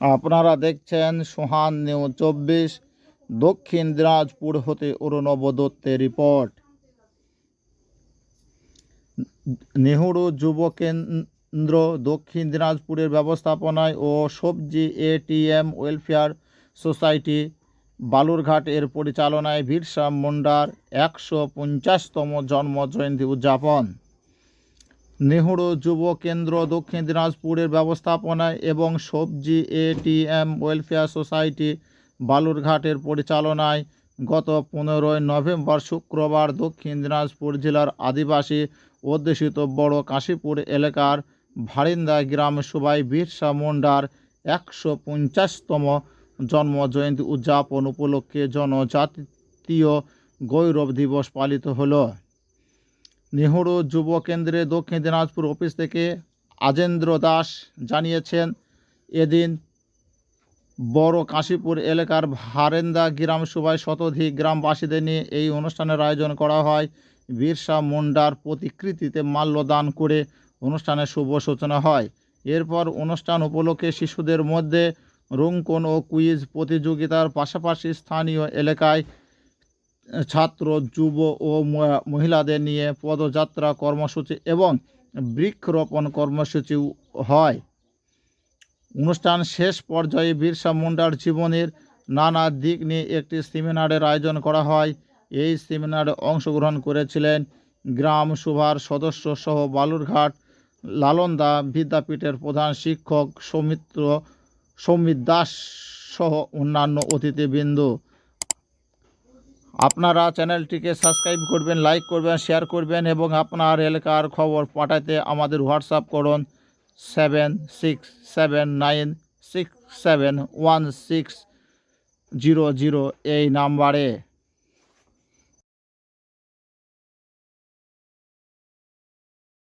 আপনারা দেখছেন সোহান নিউজ চব্বিশ, দক্ষিণ দিনাজপুর হতে অরুণব দত্তের রিপোর্ট। নেহরু যুব কেন্দ্র দক্ষিণ দিনাজপুরের ব্যবস্থাপনায় ও সবজি এটিএম ওয়েলফেয়ার সোসাইটি বালুরঘাট এর পরিচালনায় বিরসা মুন্ডার একশো পঞ্চাশতম জন্ম জয়ন্তী উদযাপন। নেহরু যুব কেন্দ্র দক্ষিণ দিনাজপুরের ব্যবস্থাপনায় এবং সবজি এটিএম ওয়েলফেয়ার সোসাইটি বালুরঘাটের পরিচালনায় গত পনেরোই নভেম্বর শুক্রবার দক্ষিণ দিনাজপুর জেলার আদিবাসী অধ্যুষিত বড় কাশীপুর এলাকার ভারিন্দা গ্রাম সভায় বিরসা মুন্ডার একশো পঞ্চাশতম জন্ম জয়ন্তী উদযাপন উপলক্ষে জনজাতীয় গৌরব দিবস পালিত হলো। নেহরু যুব কেন্দ্রে দক্ষিণ দিনাজপুর অফিস থেকে আজেন্দ্র দাস জানিয়েছেন, এদিন বড় কাশীপুর এলাকার ভারেন্দা গ্রাম সভায় শতাধিক গ্রামবাসীদের নিয়ে এই অনুষ্ঠানের আয়োজন করা হয়। বিরসা মুন্ডার প্রতিকৃতিতে মাল্যদান করে অনুষ্ঠানের শুভ সূচনা হয়। এরপর অনুষ্ঠান উপলক্ষে শিশুদের মধ্যে রঙ্কন ও কুইজ প্রতিযোগিতার পাশাপাশি স্থানীয় এলাকায় ছাত্র, যুব ও মহিলাদের নিয়ে পদযাত্রা কর্মসূচি এবং বৃক্ষরোপণ কর্মসূচি হয়। অনুষ্ঠান শেষ পর্যায়ে বিরসা মুন্ডার জীবনের নানা দিক নিয়ে একটি সেমিনারের আয়োজন করা হয়। এই সেমিনারে অংশগ্রহণ করেছিলেন গ্রাম সভার সদস্য সহ বালুরঘাট, লালন্দা বিদ্যাপীঠের প্রধান শিক্ষক সৌমিত্র, সৌমিত দাস সহ অন্যান্য অতিথিবৃন্দ। আপনারা চ্যানেলটিকে সাবস্ক্রাইব করবেন, লাইক করবেন, শেয়ার করবেন এবং আপনার এলাকার খবর পাঠাতে আমাদের হোয়াটসঅ্যাপ করুন seven six seven nine six seven one six zero zero এই নাম্বারে।